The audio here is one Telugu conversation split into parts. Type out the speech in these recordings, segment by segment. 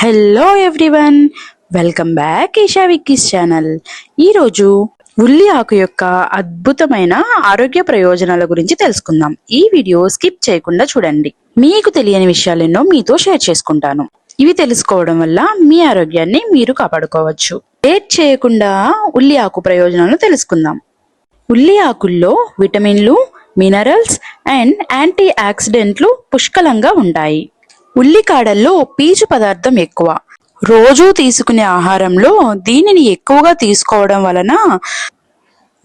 Hello everyone welcome back Eesha Vicky's channel ఈరోజు ఉల్లి ఆకు యొక్క అద్భుతమైన ఆరోగ్య ప్రయోజనాల గురించి తెలుసుకుందాం. ఈ వీడియో స్కిప్ చేయకుండా చూడండి. మీకు తెలియని విషయాలెన్నో మీతో షేర్ చేసుకుంటాను. ఇవి తెలుసుకోవడం వల్ల మీ ఆరోగ్యాన్ని మీరు కాపాడుకోవచ్చు. లేట్ చేయకుండా ఉల్లి ఆకు ప్రయోజనాలు తెలుసుకుందాం. ఉల్లి ఆకుల్లో విటమిన్లు మినరల్స్ అండ్ యాంటీ ఆక్సిడెంట్లు పుష్కలంగా ఉంటాయి. ఉల్లికాడల్లో పీచు పదార్థం ఎక్కువ. రోజూ తీసుకునే ఆహారంలో దీనిని ఎక్కువగా తీసుకోవడం వలన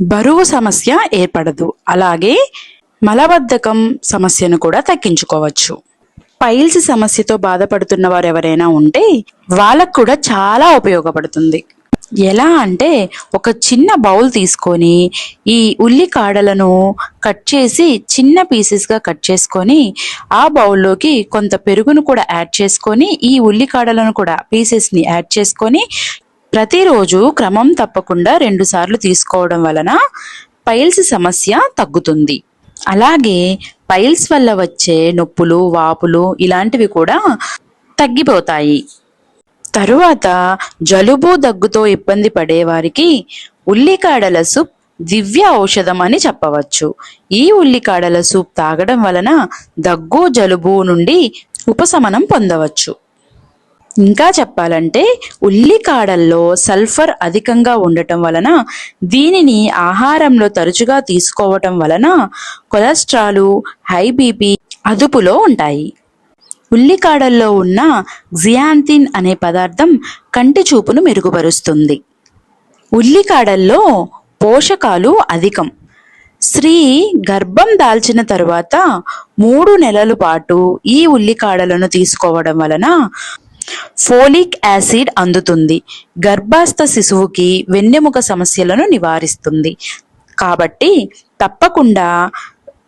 బరువు సమస్య ఏర్పడదు. అలాగే మలబద్ధకం సమస్యను కూడా తగ్గించుకోవచ్చు. పైల్స్ సమస్యతో బాధపడుతున్న వారు ఎవరైనా ఉంటే వాళ్ళకు కూడా చాలా ఉపయోగపడుతుంది. ఎలా అంటే ఒక చిన్న బౌల్ తీసుకొని ఈ ఉల్లికాడలను కట్ చేసి చిన్న పీసెస్గా కట్ చేసుకొని ఆ బౌల్లోకి కొంత పెరుగును కూడా యాడ్ చేసుకొని ఈ ఉల్లికాడలను కూడా పీసెస్ని యాడ్ చేసుకొని ప్రతిరోజు క్రమం తప్పకుండా రెండు సార్లు తీసుకోవడం వలన పైల్స్ సమస్య తగ్గుతుంది. అలాగే పైల్స్ వల్ల వచ్చే నొప్పులు వాపులు ఇలాంటివి కూడా తగ్గిపోతాయి. తరువాత జలుబు దగ్గుతో ఇబ్బంది పడే వారికి ఉల్లికాడల సూప్ దివ్య ఔషధం అని చెప్పవచ్చు. ఈ ఉల్లికాడల సూప్ తాగడం వలన దగ్గు జలుబు నుండి ఉపశమనం పొందవచ్చు. ఇంకా చెప్పాలంటే ఉల్లికాడల్లో సల్ఫర్ అధికంగా ఉండటం వలన దీనిని ఆహారంలో తరచుగా తీసుకోవటం వలన కొలెస్ట్రాలు హై బీపీ అదుపులో ఉంటాయి. ఉల్లికాడల్లో ఉన్న జియాంతిన్ అనే పదార్థం కంటి చూపును మెరుగుపరుస్తుంది. ఉల్లికాడల్లో పోషకాలు అధికం. స్త్రీ గర్భం దాల్చిన తరువాత మూడు నెలల పాటు ఈ ఉల్లికాడలను తీసుకోవడం వలన ఫోలిక్ యాసిడ్ అందుతుంది. గర్భాస్థ శిశువుకి వెన్నెముక సమస్యలను నివారిస్తుంది. కాబట్టి తప్పకుండా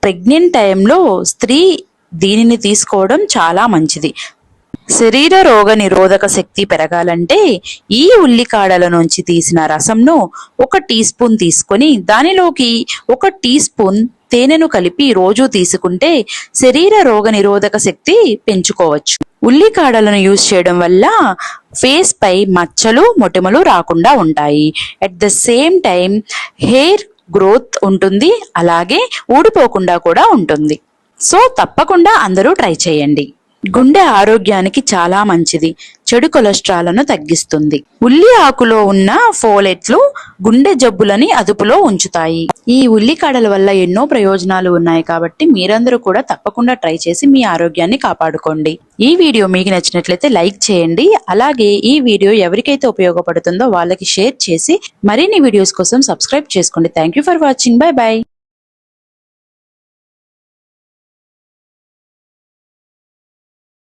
ప్రెగ్నెంట్ టైంలో స్త్రీ దీనిని తీసుకోవడం చాలా మంచిది. శరీర రోగ నిరోధక శక్తి పెరగాలంటే ఈ ఉల్లికాడల నుంచి తీసిన రసంను ఒక టీ స్పూన్ తీసుకొని దానిలోకి ఒక టీ స్పూన్ తేనెను కలిపి రోజు తీసుకుంటే శరీర రోగ నిరోధక శక్తి పెంచుకోవచ్చు. ఉల్లికాడలను యూజ్ చేయడం వల్ల ఫేస్ పై మచ్చలు మొటిమలు రాకుండా ఉంటాయి. At the same time hair growth ఉంటుంది. అలాగే ఊడిపోకుండా కూడా ఉంటుంది. సో తప్పకుండా అందరూ ట్రై చేయండి. గుండె ఆరోగ్యానికి చాలా మంచిది. చెడు కొలెస్ట్రాల్ను తగ్గిస్తుంది. ఉల్లి ఆకులో ఉన్న ఫోలెట్లు గుండె జబ్బులని అదుపులో ఉంచుతాయి. ఈ ఉల్లికాడల వల్ల ఎన్నో ప్రయోజనాలు ఉన్నాయి కాబట్టి మీరందరూ కూడా తప్పకుండా ట్రై చేసి మీ ఆరోగ్యాన్ని కాపాడుకోండి. ఈ వీడియో మీకు నచ్చినట్లయితే లైక్ చేయండి. అలాగే ఈ వీడియో ఎవరికైతే ఉపయోగపడుతుందో వాళ్ళకి షేర్ చేసి మరిన్ని వీడియోస్ కోసం సబ్స్క్రైబ్ చేసుకోండి. Thank you for watching. Bye bye.